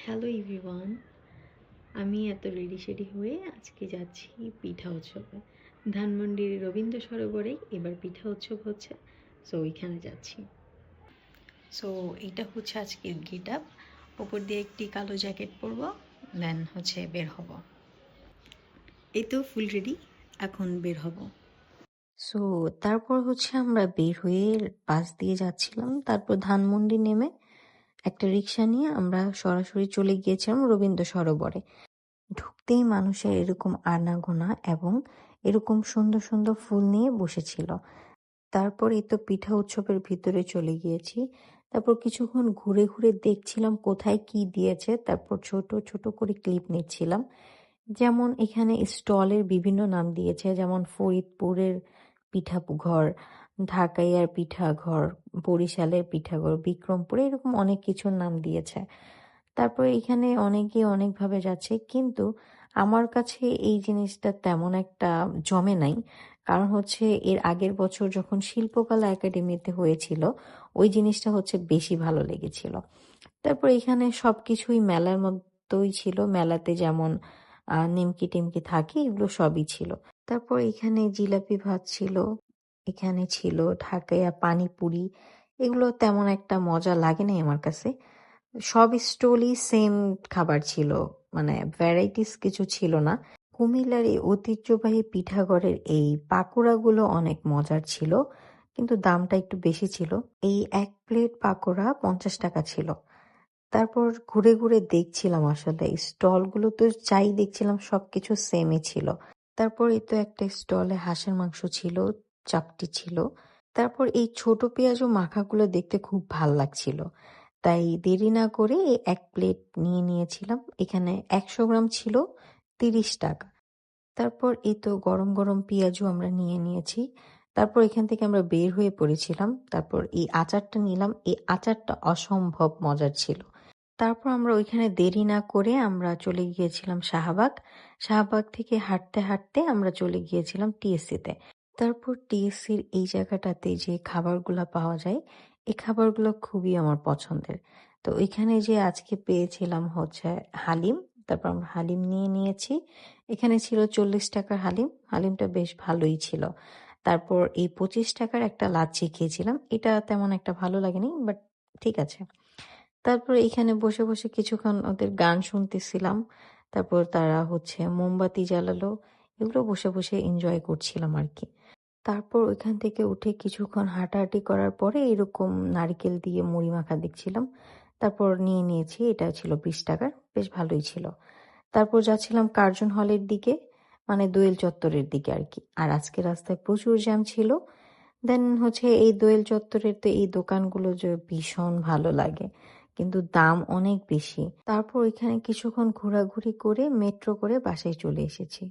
Hello everyone আমি এত ready সেডি হয়ে আজকে যাচ্ছি পিঠা উৎসবে। ধানমন্ডির রবীন্দ্র সরোবরেই এবার পিঠা উৎসব হচ্ছে সো ওইখানে যাচ্ছি। সো এটা হচ্ছে আজকের গেট আপ ওপর দিয়ে একটি কালো জ্যাকেট পরবো দেন হচ্ছে বের হব। এই তো ফুল রেডি এখন বের হব। সো তারপর হচ্ছে আমরা বের হয়ে পাশ দিয়ে যাচ্ছিলাম, তারপর ধানমন্ডি নেমে একটা রিক্সা নিয়ে আমরা সরাসরি চলে গিয়েছিলাম রবীন্দ্র সরোবরে। ঢুকতেই মানুষের এরকম আনাগোনা এবং এরকম সুন্দর সুন্দর ফুল নিয়ে বসেছিল। তারপর এই তো পিঠা উৎসবের ভিতরে চলে গিয়েছি। তারপর কিছুক্ষণ ঘুরে ঘুরে দেখছিলাম কোথায় কি দিয়েছে। তারপর ছোট ছোট করে ক্লিপ নিচ্ছিলাম। যেমন এখানে স্টলের বিভিন্ন নাম দিয়েছে, যেমন ফরিদপুরের পিঠা ঘর ঢাকাইয়ার পিঠা ঘর বরিশালের পিঠা ঘর বিক্রমপুরে, এরকম অনেক কিছুর নাম দিয়েছে। তারপর এখানে অনেকে অনেকভাবে যাচ্ছে, কিন্তু আমার কাছে এই জিনিসটা তেমন একটা জমে নাই। কারণ হচ্ছে এর আগের বছর যখন শিল্পকলা একাডেমিতে হয়েছিল, ওই জিনিসটা হচ্ছে বেশি ভালো লেগেছিল। তারপর এখানে সবকিছুই মেলার মতোই ছিল। মেলাতে যেমন নিমকি টিমকি থাকে, এগুলো সবই ছিল। তারপর এখানে জিলাপি ভাত ছিল। এখানে ছিল ঢাকাইয়া পানিপুরি। এগুলো তেমন একটা মজা লাগে নাই আমার কাছে। সব স্টলই সেম খাবার ছিল মানে ভ্যারাইটিস কিছু ছিল না। কুমিল্লার এই ঐতিহ্যবাহী পিঠাগড়ের এই পাকোড়াগুলো অনেক মজার ছিল, কিন্তু দামটা একটু বেশি ছিল। এই এক প্লেট পাকোড়া পঞ্চাশ টাকা ছিল। তারপর ঘুরে ঘুরে দেখছিলাম আসলে স্টলগুলো তো যাই দেখছিলাম সবকিছু সেমই ছিল। তারপর এই তো একটা স্টলে হাঁসের মাংস ছিল চাপটি ছিল। তারপর এই ছোট পেঁয়াজ ও মাখাগুলো দেখতে খুব ভালো লাগছিল। তাই দেরি না করে এক প্লেট নিয়ে নিয়েছিলাম। এখানে একশো গ্রাম ছিল তিরিশ টাকা। তারপর এই তো গরম গরম পেঁয়াজও আমরা নিয়ে নিয়েছি। তারপর এখান থেকে আমরা বের হয়ে পড়েছিলাম। তারপর এই আচারটা নিলাম। এই আচারটা অসম্ভব মজার ছিল। তারপর আমরা ওইখানে দেরি না করে আমরা চলে গিয়েছিলাম শাহবাগ। শাহবাগ থেকে হাঁটতে হাঁটতে আমরা চলে গিয়েছিলাম টিএসসিতে তারপর টিএসসির এই জায়গাটাতে যে খাবারগুলো পাওয়া যায়, এই খাবারগুলো খুবই আমার পছন্দের। তো এখানে যে আজকে পেয়েছিলাম হচ্ছে হালিম, তারপর আমরা হালিম নিয়ে নিয়েছি। এখানে ছিল চল্লিশ টাকার হালিম, হালিমটা বেশ ভালোই ছিল। তারপর এই পঁচিশ টাকার একটা লাচ্ছি খেয়েছিলাম, এটা তেমন একটা ভালো লাগেনি, বাট ঠিক আছে। তারপর এখানে বসে বসে কিছুক্ষণ ওদের গান শুনতেছিলাম। তারপর তারা হচ্ছে মোমবাতি জ্বালালো, এগুলো বসে বসে এনজয় করছিলাম আর কি। তারপর ওইখান থেকে উঠে কিছুক্ষণ হাঁটাহাঁটি করার পরে এরকম নারকেল দিয়ে মুড়ি মাখা দেখছিলাম। তারপর নিয়ে নিয়েছি, এটা ছিল বিশ টাকার, বেশ ভালোই ছিল। তারপর যাচ্ছিলাম কার্জন হলের দিকে মানে দোয়েল চত্বরের দিকে আর কি। আর আজকে রাস্তায় প্রচুর জ্যাম ছিল। দেন হচ্ছে এই দোয়েল চত্বরের তো এই দোকানগুলো যে ভীষণ ভালো লাগে, কিন্তু দাম অনেক বেশি। তারপর ওইখানে কিছুক্ষণ ঘোরাঘুরি করে, মেট্রো করে বাসায় চলে এসেছি।